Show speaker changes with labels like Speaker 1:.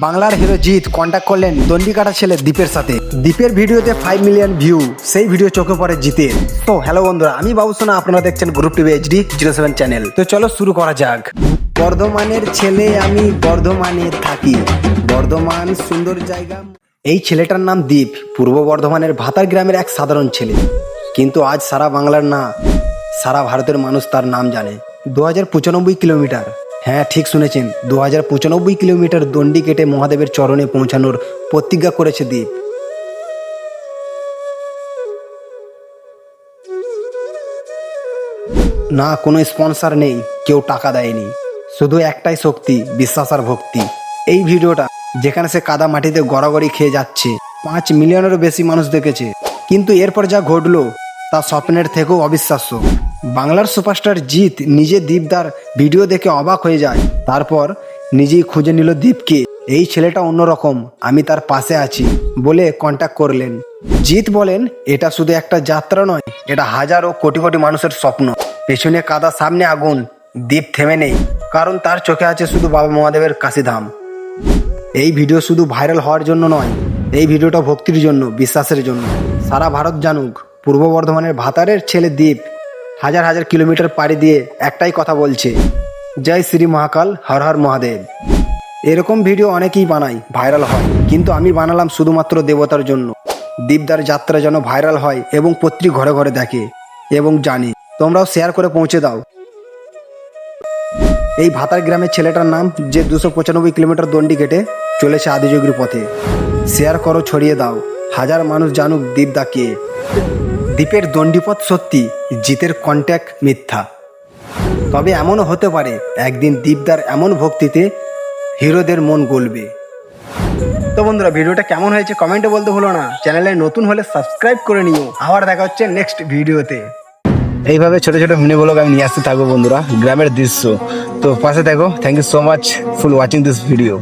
Speaker 1: বাংলার hero Jeet contact করলেন দণ্ডিকাটা ছেলে দীপের সাথে। দীপের ভিডিওতে ফাইভ মিলিয়ন ভিউ সেই ভিডিও চোখে পড়ে জিতের। তো হ্যালো বন্ধুরা, আমি বাবু সোনা, আপনারা দেখছেন group TV HD zero seven channel তো চলো শুরু করা যাক। বর্ধমানের ছেলে আমি বর্ধমানে থাকি। বর্ধমান সুন্দর জায়গা। এই ছেলেটার নাম দীপ, পূর্ব বর্ধমানের ভাতার গ্রামের এক সাধারণ ছেলে। কিন্তু আজ সারা বাংলার না, সারা ভারতের মানুষ তার নাম জানে। দু হাজার পঁচানব্বই কিলোমিটার। হ্যাঁ ঠিক শুনেছেন। দু হাজার পঁচানব্বই কিলোমিটার দণ্ডি কেটে মহাদেবের চরণে পৌঁছানোর প্রতিজ্ঞা করেছে দ্বীপ। না, কোনো স্পন্সর নেই, কেউ টাকা দেয়নি। শুধু একটাই শক্তি, বিশ্বাস আর ভক্তি। এই ভিডিওটা, যেখানে সে কাদা মাটিতে গড়াগড়ি খেয়ে যাচ্ছে, পাঁচ মিলিয়নেরও বেশি মানুষ দেখেছে। কিন্তু এরপর যা ঘটলো তা স্বপ্নের থেকেও অবিশ্বাস্য। বাংলার সুপারস্টার জিৎ নিজে দীপদার ভিডিও দেখে অবাক হয়ে যায়। তারপর নিজেই খুঁজে নিল দীপকে। এই ছেলেটা অন্যরকম, আমি তার পাশে আছি বলে কন্ট্যাক্ট করলেন। জিৎ বলেন, এটা শুধু একটা যাত্রা নয়, এটা হাজার ও কোটি কোটি মানুষের স্বপ্ন। পেছনে কাদা, সামনে আগুন দ্বীপ থেমে নেই। কারণ তার চোখে আছে শুধু বাবা মহাদেবের কাশিধাম এই ভিডিও শুধু ভাইরাল হওয়ার জন্য নয়, এই ভিডিওটা ভক্তির জন্য, বিশ্বাসের জন্য। সারা ভারত জানুক। পূর্ব বর্ধমানের ভাতারের ছেলে দ্বীপ হাজার হাজার কিলোমিটার পাড়ি দিয়ে একটাই কথা বলছে, জয় শ্রী মহাকাল, হর হর মহাদেব। এরকম ভিডিও অনেকেই বানায়, ভাইরাল হয়। কিন্তু আমি বানালাম শুধুমাত্র দেবতার জন্য। দীপদার যাত্রা যেন ভাইরাল হয় এবং প্রত্যেক ঘরে ঘরে দেখে এবং জানে। তোমরাও শেয়ার করে পৌঁছে দাও। এই ভাতার গ্রামের ছেলেটার নাম যে দুশো পঁচানব্বই কিলোমিটার দণ্ডি কেটে চলেছে আদিযোগীর পথে। শেয়ার করো, ছড়িয়ে দাও। হাজার মানুষ জানুক দীপদা কে। দ্বীপের দণ্ডিপথ সত্যি, জিতের কন্ট্যাক্ট মিথ্যা। তবে এমনও হতে পারে, একদিন দীপদার এমন ভক্তিতে হিরোদের মন গলবে। তো বন্ধুরা, ভিডিওটা কেমন হয়েছে কমেন্টে বলতে ভুলো না। চ্যানেলে নতুন হলে সাবস্ক্রাইব করে নিও। আবার দেখা হচ্ছে নেক্সট ভিডিওতে। এইভাবে ছোট ছোট মিনি ব্লগ আমি নিয়ে আসতে থাকব বন্ধুরা, গ্রামের দৃশ্য। তো পাশে দেখো thank you so much for watching this video